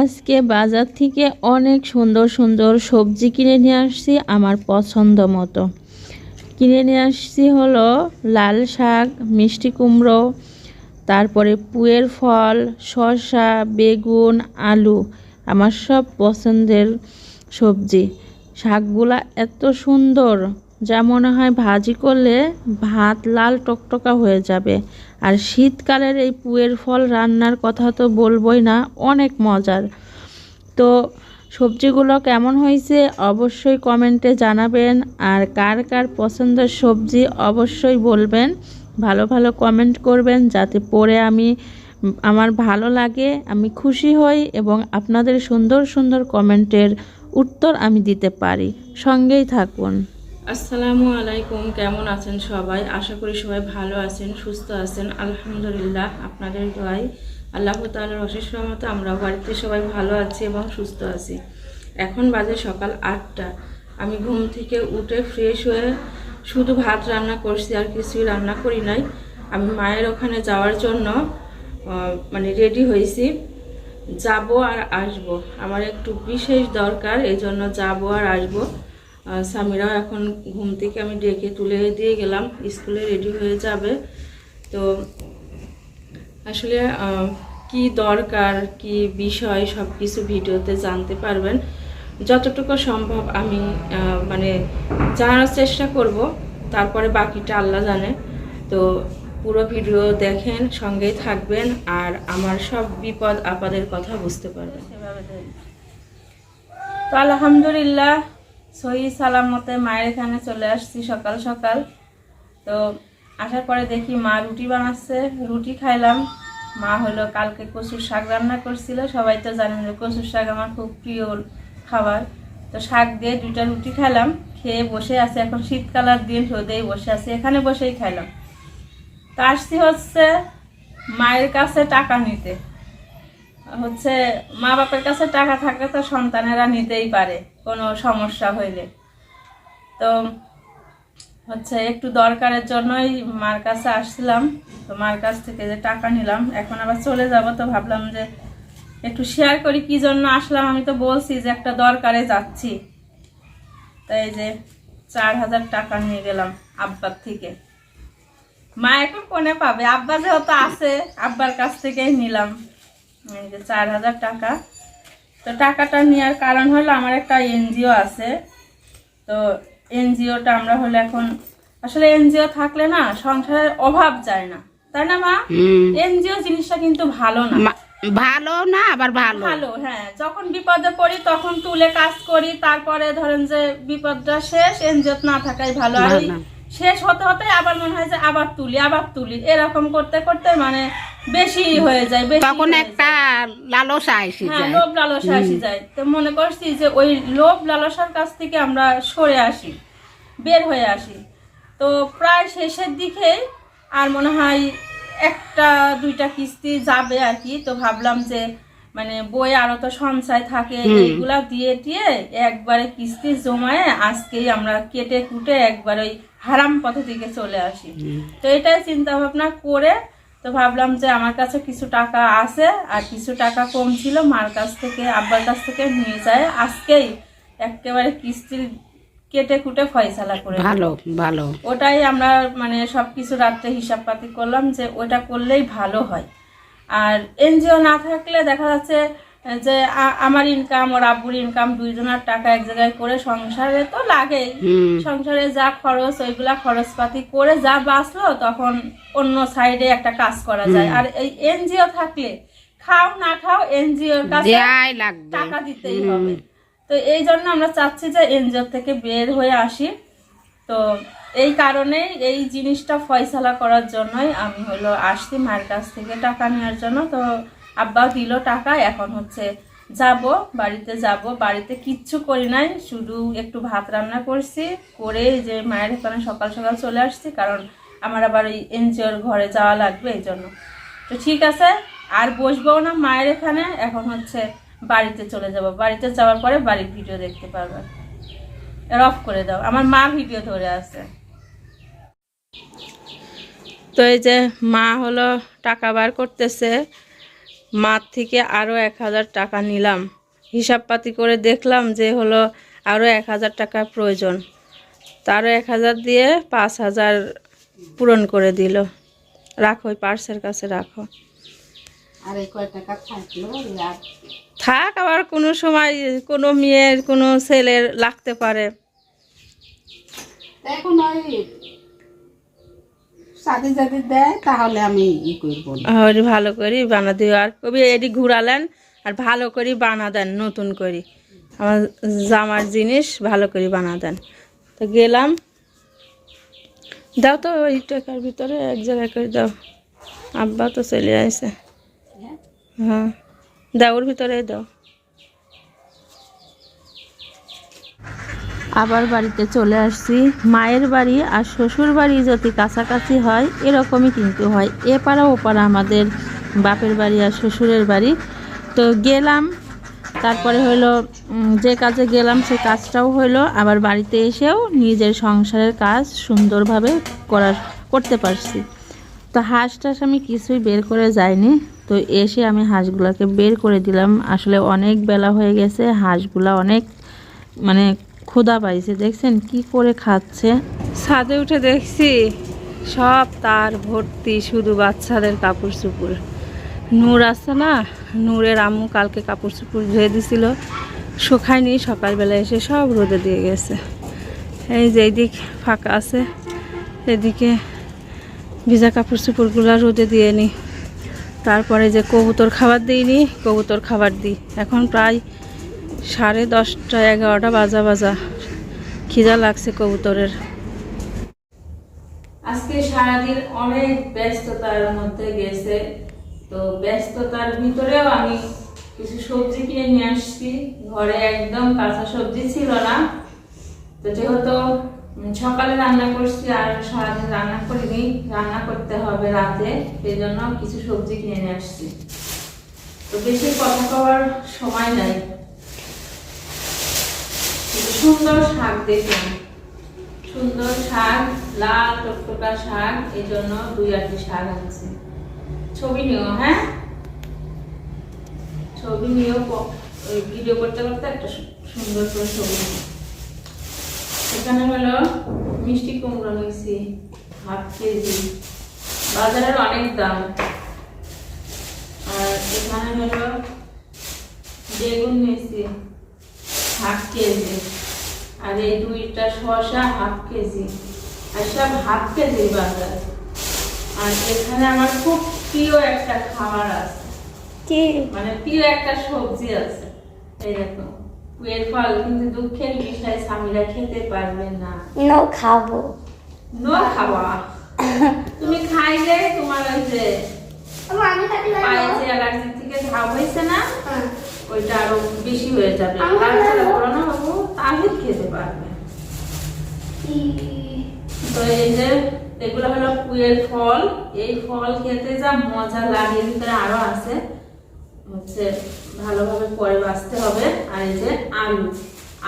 আজকে বাজার থেকে অনেক সুন্দর সুন্দর সবজি কিনে নিয়ে আসছি আমার পছন্দ মতো। কিনে নিয়ে আসছি হলো লাল শাক, মিষ্টি কুমড়ো, তারপরে পুয়ের ফল, শসা, বেগুন, আলু, আমার সব পছন্দের সবজি। শাকগুলা এত সুন্দর। যা মনে হয় ভাজি করলে ভাত লাল টকটকা হয়ে যাবে। আর শীতকালের এই পুয়ের ফল রান্নার কথা তো বলবই না, অনেক মজার। তো সবজিগুলো কেমন হয়েছে অবশ্যই কমেন্টে জানাবেন, আর কার কার পছন্দের সবজি অবশ্যই বলবেন। ভালো ভালো কমেন্ট করবেন যাতে পরে আমি, আমার ভালো লাগে, আমি খুশি হই এবং আপনাদের সুন্দর সুন্দর কমেন্টের উত্তর আমি দিতে পারি। সঙ্গেই থাকুন। আসসালামু আলাইকুম, কেমন আছেন সবাই? আশা করি সবাই ভালো আছেন, সুস্থ আছেন। আলহামদুলিল্লাহ, আপনাদের দোয়াই আল্লাহ তাআলার অশেষ রহমতে আমরা বাড়িতে সবাই ভালো আছি এবং সুস্থ আছি। এখন বাজে সকাল আটটা। আমি ঘুম থেকে উঠে ফ্রেশ হয়ে শুধু ভাত রান্না করছি, আর কিছুই রান্না করি নাই। আমি মায়ের ওখানে যাওয়ার জন্য মানে রেডি হয়েছি। যাব আর আসব। আমার একটু বিশেষ দরকার এই জন্য যাব আর আসব। আহ, সামিরাও এখন ঘুম থেকে আমি ডেকে তুলে দিয়ে গেলাম। স্কুলে রেডি হয়ে যাবে। তো আসলে কি দরকার কি বিষয় সব কিছু ভিডিওতে জানতে পারবেন। যতটুকু সম্ভব আমি মানে জানার চেষ্টা করব। তারপরে বাকিটা আল্লাহ জানে। তো পুরো ভিডিও দেখেন সঙ্গেই থাকবেন আর আমার সব বিপদ আপাদের কথা বুঝতে পারবেন। তো আলহামদুলিল্লাহ সহি সালামতে মায়ের এখানে চলে আসছি সকাল সকাল। তো আসার পরে দেখি মা রুটি বানাচ্ছে, রুটি খাইলাম। মা হলো কালকে কচুর শাক রান্না করছিল। সবাই তো জানেন যে কচুর শাক আমার খুব প্রিয় খাবার। তো শাক দিয়ে দুইটা রুটি খাইলাম, খেয়ে বসে আছি। এখন শীতকালের দিন রোদেই বসে আছি। এখানে বসেই খাইলাম। তো আসছি হচ্ছে মায়ের কাছে টাকা নিতে। হচ্ছে মা বাপের কাছে টাকা থাকলে তো সন্তানেরা নিতেই পারে। কোনো সমস্যা হইলে। তো হচ্ছে একটু দরকারের জন্যই মার কাছে আসছিলাম। তো মার কাছ থেকে যে টাকা নিলাম, এখন আবার চলে যাব তো ভাবলাম যে একটু শেয়ার করি কি জন্য আসলাম আমি তো বলছি যে একটা দরকারে যাচ্ছি। তাই যে চার হাজার টাকা নিয়ে গেলাম আব্বার থেকে। মা এখন কোনে পাবে, আব্বা যেহেতু আছে, আব্বার কাছ থেকেই নিলাম। এই যে চার হাজার টাকা। তো টাকাটা নেওয়ার কারণ হলো আমার একটা এনজিও আছে। তো এনজিওটা আমরা হলে এখন আসলে এনজিও থাকলে না সংসারের অভাব যায় না। তাই না মা? এনজিও জিনিসটা কিন্তু ভালো না। ভালো না আবার ভালো। ভালো হ্যাঁ। যখন বিপদে পড়ি তখন তুলে কাজ করি তারপরে ধরেন যে বিপদটা শেষ এনজিও না থাকাই ভালো। আর শেষ হতে হতে আবার মনে হয় যে আবার তুলি আবার তুলি। এরকম করতে করতে মানে বেশি হয়ে যায় তখন একটা লালসা এসে হ্যাঁ যায়। লোভ লালসা আসি যায়। তো মনে করছি যে ওই লোভ লালসার কাছ থেকে আমরা সরে আসি বের হয়ে আসি। তো প্রায় শেষের দিকে আর মনে হয় একটা দুইটা কিস্তি যাবে আর কি। তো ভাবলাম যে মানে বই আরও তো সঞ্চয় থাকে এইগুলা দিয়ে টিয়ে একবারে কিস্তি জমায়ে আজকেই আমরা কেটে কুটে একবার ওই হারাম পথে দিকে চলে আসি। তো এটাই চিন্তা ভাবনা করে তো ভাবলাম যে আমার কাছে কিছু টাকা আছে আর কিছু টাকা কম ছিল মার কাছ থেকে আব্বার কাছ থেকে নিয়ে যায়। আজকেই একেবারে কিস্তি কেটে কুটে ফয়সালা করে ভালো ভালো। ওটাই আমরা মানে সব কিছু রাত্রে হিসাব পাতি করলাম যে ওটা করলেই ভালো হয়। আর এনজিও না থাকলে দেখা যাচ্ছে যে আমার ইনকাম ওর আব্বুর ইনকাম দুইজনের টাকা এক জায়গায় করে সংসারে তো লাগেই। সংসারে যা খরচ ওইগুলা খরচপাতি করে যা বাঁচলো তখন অন্য সাইডে একটা কাজ করা যায়। আর এই এনজিও থাকলে খাও না খাও এনজিওর কাছে টাকা দিতেই হবে। তো এই জন্য আমরা চাচ্ছি যে এনজিও থেকে বের হয়ে আসি। তো এই কারণেই এই জিনিসটা ফয়সালা করার জন্যই আমি হলো আসছি মায়ের কাছ থেকে টাকা নেওয়ার জন্য। তো আব্বাও দিল টাকা, এখন হচ্ছে যাব, বাড়িতে যাব। বাড়িতে কিচ্ছু করি নাই, শুধু একটু ভাত রান্না করছি, করে যে মায়ের এখানে সকাল সকাল চলে আসছি, কারণ আমার আবার এই এনজিওর ঘরে যাওয়া লাগবে এই জন্য। তো ঠিক আছে, আর বসবো না মায়ের এখানে, এখন হচ্ছে বাড়িতে চলে যাব। বাড়িতে যাওয়ার পরে বাড়ির ভিডিও দেখতে পারবে। অফ করে দাও, আমার মা ভিডিও ধরে আছে। তো এই যে মা হলো টাকা বার করতেছে মার থেকে আরও এক হাজার টাকা নিলাম। হিসাবপাতি করে দেখলাম যে হলো আরও এক হাজার টাকা প্রয়োজন। তারও এক হাজার দিয়ে পাঁচ হাজার পূরণ করে দিল। রাখো ওই পার্সের কাছে রাখো। থাক আবার কোনো সময় কোনো মেয়ের কোনো ছেলের লাগতে পারে। এখন সাথে যদি দেয় তাহলে আমি ই করব ভালো করি বানা দিও আর কবি এটি ঘুরালেন আর ভালো করে বানা দেন নতুন করে। আমার জামার জিনিস ভালো করে বানা দেন তো গেলাম। দাও তো ওই টাকার ভিতরে এক জায়গায় করে দাও। আব্বা তো চলে আসে। হ্যাঁ? দাও ওর ভিতরে দাও। আবার বাড়িতে চলে আসছি। মায়ের বাড়ি আর শ্বশুর বাড়ি যদি কাছাকাছি হয়, এরকমই কিন্তু হয়। এপাড়া ওপাড়া আমাদের বাপের বাড়ি আর শ্বশুরের বাড়ি। তো গেলাম, তারপরে হলো যে কাজে গেলাম সে কাজটাও হলো আবার বাড়িতে এসেও নিজের সংসারের কাজ সুন্দরভাবে করার, করতে পারছি। তো হাঁস টাস আমি কিছুই বের করে যাইনি। তো এসে আমি হাঁসগুলোকে বের করে দিলাম। আসলে অনেক বেলা হয়ে গেছে, হাঁসগুলা অনেক মানে ক্ষুধা পাইছে, দেখছেন কি করে খাচ্ছে? ছাদে উঠে দেখছি সব তার ভর্তি, শুধু বাচ্চাদের কাপড় চুপড় নূর আসছে না, নূরের আম্মু কালকে কাপড় চুপড় ধুয়ে দিছিল। শুকায়নি, সকালবেলা এসে সব রোদে দিয়ে গেছে। এই যে এইদিক ফাঁকা আছে, এদিকে ভিজা কাপড় চুপড়গুলো রোদে দিয়ে নিই তারপরে যে কবুতর খাবার দিইনি, কবুতর খাবার দিই। এখন প্রায় সাড়ে দশটা, এগারোটা বাজা বাজা। খিদা লাগছে কবুতরের। আজকে সারাদিন অনেক ব্যস্ততার মধ্যে গেছে। তো ব্যস্ততার ভিতরেও আমি কিছু সবজি কিনে নিয়ে আসছি। ঘরে একদম কাঁচা সবজি ছিল না। তো যেহেতু সকালে রান্না করছি, আর সারাদিন রান্না করিনি, রান্না করতে হবে রাতে সেই জন্য কিছু সবজি কিনে নিয়ে আসছি। তো বেশি কথা কওয়ার সময় নাই। সুন্দর শাক দেখলাম সুন্দর শাক, লাল, টকটকা শাক এই জন্য দুই আটটি শাক আনছি ছবি নিও হ্যাঁ? ছবি নিও ভিডিও করতে করতে একটা সুন্দর করে ছবি এখানে হলো মিষ্টি কুমড়ো নিয়েছি, হাফ কেজি। বাজারের অনেক দাম। আর এখানে হলো বেগুন নিয়েছি হাফ কেজি। আর এই দুইটা শসা হাফ কেজি। আর সব হাফ কেজি বাজার। আর এখানে আমার খুব প্রিয় একটা খাবার আছে। কি? মানে প্রিয় একটা সবজি আছে। এই দেখো কুয়ের ফল কিন্তু দুঃখের বিষয় স্বামীরা খেতে পারবে না। নো খাব। নো খাওয়া তুমি খাইলে তোমার ওই যে পায়ে যে অ্যালার্জি থেকে ঘাও হয়েছে না? হ্যাঁ। ওইটা আরও বেশি হয়ে যাবে। আর। করো না বাবু তাহলে খেতে পারবে। তো এই যে এগুলো হলো কুয়ের ফল। এই ফল খেতে যা মজা লাগে ভিতরে আরও আছে। হচ্ছে ভালোভাবে পরে বাঁচতে হবে। আর এই যে আলু।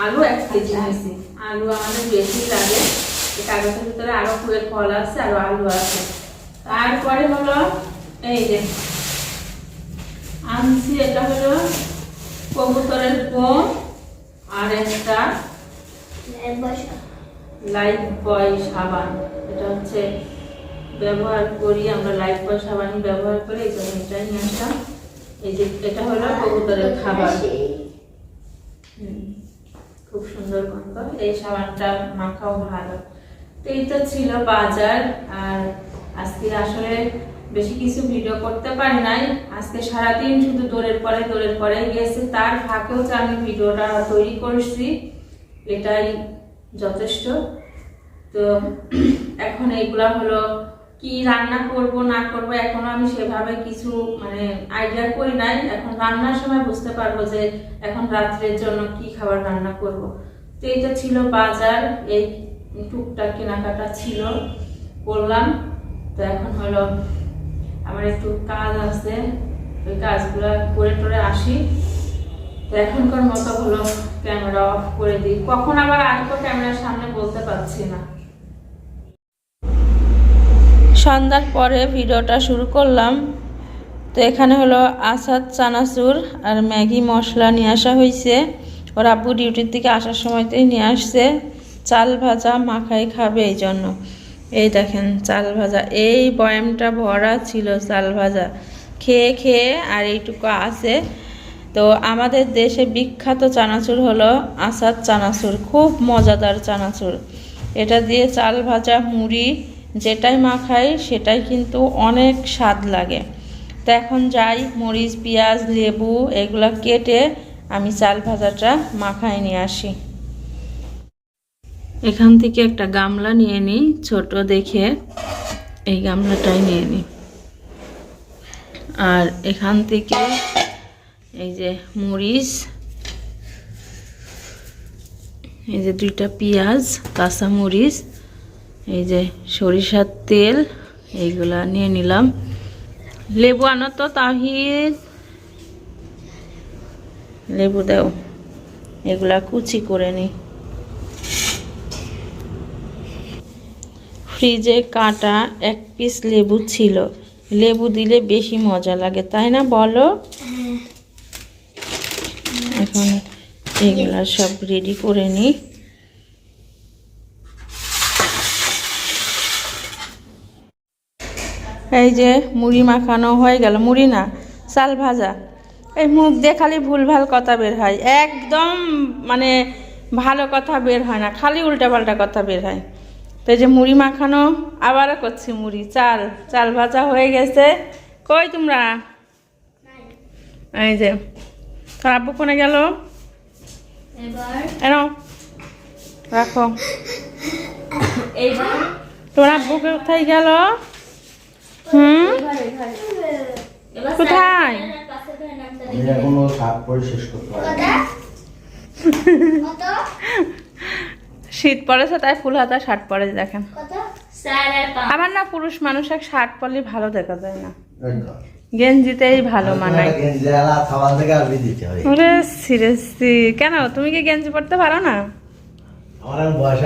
আলু এক কেজি নিয়েছি। আলু আমাদের বেশি লাগে। কাগজের ভিতরে আরও কুয়ের ফল আছে আর আলু আছে। তারপরে হলো এই যে আনছি এটা হলো কবুতরের পোম আর একটা? লাইফ বয় সাবান। এটা হচ্ছে ব্যবহার করি আমরা লাইফ বয় সাবানই ব্যবহার করি এই জন্য এটা নিয়ে আসলাম। এই যে এটা হলো কবুতরের খাবার। খুব সুন্দর গন্ধ এই সাবানটা মাখাও ভালো। তো এই তো ছিল বাজার আর আজকে আসলে বেশি কিছু ভিডিও করতে পারি নাই। আজকে সারাদিন শুধু দৌড়ের পরে দৌড়ের পরে গেছে। তার ফাঁকেও যে আমি ভিডিওটা তৈরি করছি, এটাই যথেষ্ট। তো এখন এইগুলা হলো কি রান্না করব, না করব, এখনও আমি সেভাবে কিছু মানে আইডিয়া করি নাই। এখন রান্নার সময় বুঝতে পারব যে এখন রাত্রের জন্য কি খাবার রান্না করব। তো এটা ছিল বাজার, এই টুকটাক কেনাকাটা ছিল, করলাম। তো এখন হলো আমার একটু কাজ আছে, ওই কাজগুলো করে টরে আসি। তো এখনকার মতো হলো ক্যামেরা অফ করে দিই। কখন আবার আসব ক্যামেরার সামনে বলতে পারছি না। সন্ধ্যার পরে ভিডিওটা শুরু করলাম। তো এখানে হলো আসাদ, চানাচুর আর ম্যাগি মশলা নিয়ে আসা হয়েছে ওর আব্বু ডিউটির থেকে আসার সময়তেই নিয়ে আসছে। চাল ভাজা মাখাই খাবে এই জন্য এই দেখেন চাল ভাজা। এই বয়ামটা ভরা ছিল চাল ভাজা। খেয়ে খেয়ে আর এইটুকু আছে। তো আমাদের দেশে বিখ্যাত চানাচুর হলো আসাদ চানাচুর, খুব মজাদার চানাচুর। এটা দিয়ে চাল ভাজা মুড়ি যেটাই মাখাই, সেটাই কিন্তু অনেক স্বাদ লাগে। তো এখন যাই, মরিচ, পেঁয়াজ, লেবু এগুলো কেটে আমি চাল ভাজাটা মাখায় নিয়ে আসি। এখান থেকে একটা গামলা নিয়ে নিই, ছোট দেখে এই গামলাটাই নিয়ে নিই। আর এখান থেকে এই যে মরিচ, এই যে দুইটা পেঁয়াজ, কাঁচা মরিচ, এই যে সরিষার তেল, এইগুলা নিয়ে নিলাম। লেবু আনো তো তাহির। লেবু দাও, এগুলা কুচি করে নিই। ফ্রিজে কাটা এক পিস লেবু ছিল। লেবু দিলে বেশি মজা লাগে তাই না বলো? এখন এগুলা সব রেডি করে নিই। এই যে মুড়ি মাখানো হয়ে গেল। মুড়ি না চাল ভাজা। এই মুখ দিয়ে খালি ভুলভাল কথা বের হয়। একদম মানে ভালো কথা বের হয় না খালি উল্টাপাল্টা কথা বের হয়। তো এই যে মুড়ি মাখানো আবারও করছি মুড়ি। চাল চাল ভাজা হয়ে গেছে। কই তোমরা? এই যে তোর আব্বু কোনে গেল? এনো রাখো। তোমার আব্বু কোথায় গেল? হুম? কোথায়? শীত পড়েছে তাই ফুল হাতা শার্ট পরে দেখেন। আবার না পুরুষ মানুষ এক শার্ট পরলে ভালো দেখা যায় না। গেঞ্জিতেই ভালো মানায়। ওরে সিরিয়াসলি কেন? তুমি কি গেঞ্জি পরতে পারো না? আমার বয়স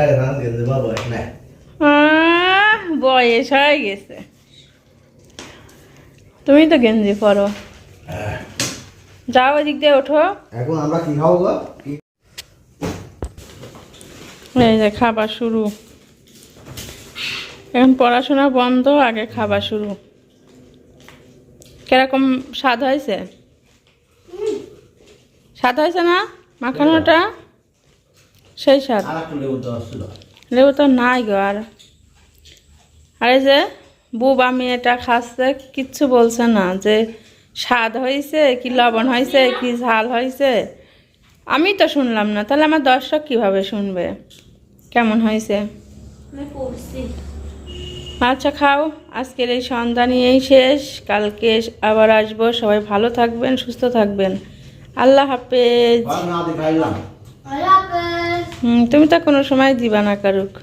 হয়ে গেছে হয়ে তুমি তো গেঞ্জি পরো। যাও ওইদিক দিয়ে ওঠো। এখন আমরা কি খাব কি এই যে খাবার শুরু। এখন পড়াশোনা বন্ধ আগে খাবার শুরু। কীরকম স্বাদ হয়েছে? স্বাদ হয়েছে না? মাখানোটা? সেই স্বাদ। লেবু তো নাই গো আর। আরে যে বুবা মেয়েটা খাচ্ছে কিচ্ছু বলছে না যে স্বাদ হয়েছে কি লবণ হয়েছে কি ঝাল হয়েছে। আমি তো শুনলাম না তাহলে আমার দর্শক কীভাবে শুনবে? কেমন হয়েছে? আচ্ছা খাও? আজকের এই সন্ধ্যা নিয়েই শেষ। কালকে আবার আসব। সবাই ভালো থাকবেন সুস্থ থাকবেন। আল্লাহ হাফেজ। না আল্লাহ হাফেজ। হুম তুমি তো কোনো সময় দিবা না কারুক।